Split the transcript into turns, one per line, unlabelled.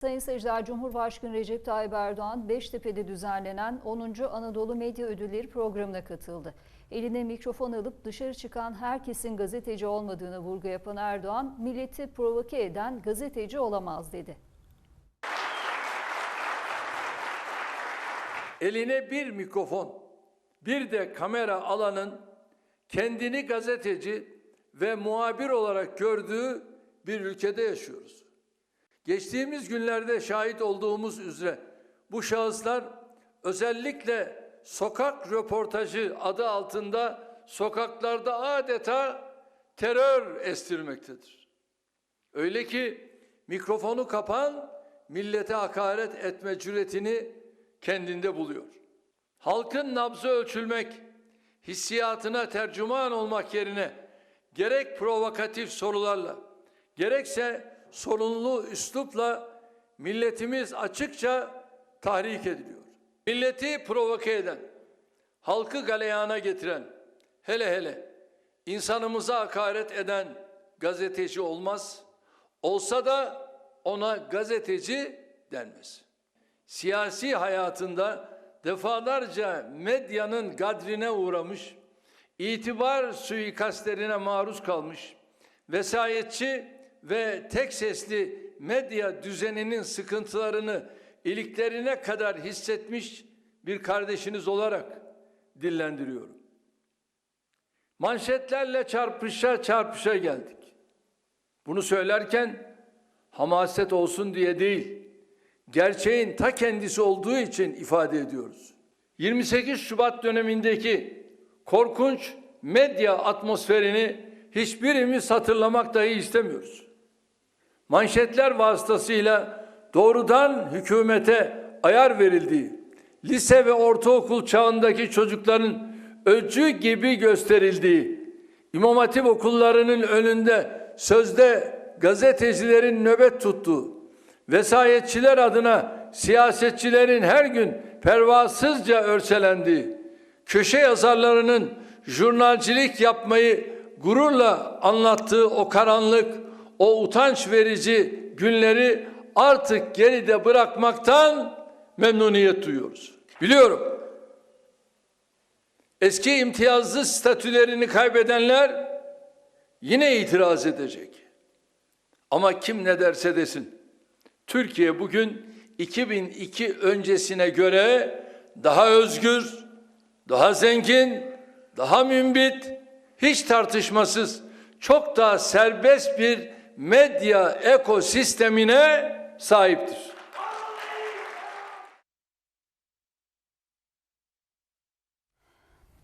Sayın seyirciler, Cumhurbaşkanı Recep Tayyip Erdoğan Beştepe'de düzenlenen 10. Anadolu Medya Ödülleri programına katıldı. Eline mikrofon alıp dışarı çıkan herkesin gazeteci olmadığını vurgu yapan Erdoğan, milleti provoke eden gazeteci olamaz dedi.
eline bir mikrofon, bir de kamera alanın kendini gazeteci ve muhabir olarak gördüğü bir ülkede yaşıyoruz. Geçtiğimiz günlerde şahit olduğumuz üzere bu şahıslar özellikle sokak röportajı adı altında sokaklarda adeta terör estirmektedir. Öyle ki mikrofonu kapan millete hakaret etme cüretini kendinde buluyor. Halkın nabzı ölçülmek, hissiyatına tercüman olmak yerine gerek provokatif sorularla, gerekse sorunlu üslupla milletimiz açıkça tahrik ediliyor. Milleti provoke eden, halkı galeyana getiren, hele hele insanımıza hakaret eden gazeteci olmaz. Olsa da ona gazeteci denmez siyasi hayatında defalarca medyanın gadrine uğramış, itibar suikastlerine maruz kalmış, vesayetçi ve tek sesli medya düzeninin sıkıntılarını iliklerine kadar hissetmiş bir kardeşiniz olarak dillendiriyorum. Manşetlerle çarpışa çarpışa geldik. Bunu söylerken hamaset olsun diye değil, gerçeğin ta kendisi olduğu için ifade ediyoruz. 28 Şubat dönemindeki korkunç medya atmosferini hiçbirimiz hatırlamak dahi istemiyoruz. Manşetler vasıtasıyla doğrudan hükümete ayar verildiği, lise ve ortaokul çağındaki çocukların öcü gibi gösterildiği, İmam Hatip okullarının önünde sözde gazetecilerin nöbet tuttuğu, vesayetçiler adına siyasetçilerin her gün pervasızca örselendiği, köşe yazarlarının jurnalcilik yapmayı gururla anlattığı o karanlık, o utanç verici günleri artık geride bırakmaktan memnuniyet duyuyoruz. Biliyorum. Eski imtiyazlı statülerini kaybedenler yine itiraz edecek. Ama kim ne derse desin. Türkiye bugün 2002 öncesine göre daha özgür, daha zengin, daha mümbit, hiç tartışmasız çok daha serbest bir medya ekosistemine sahiptir.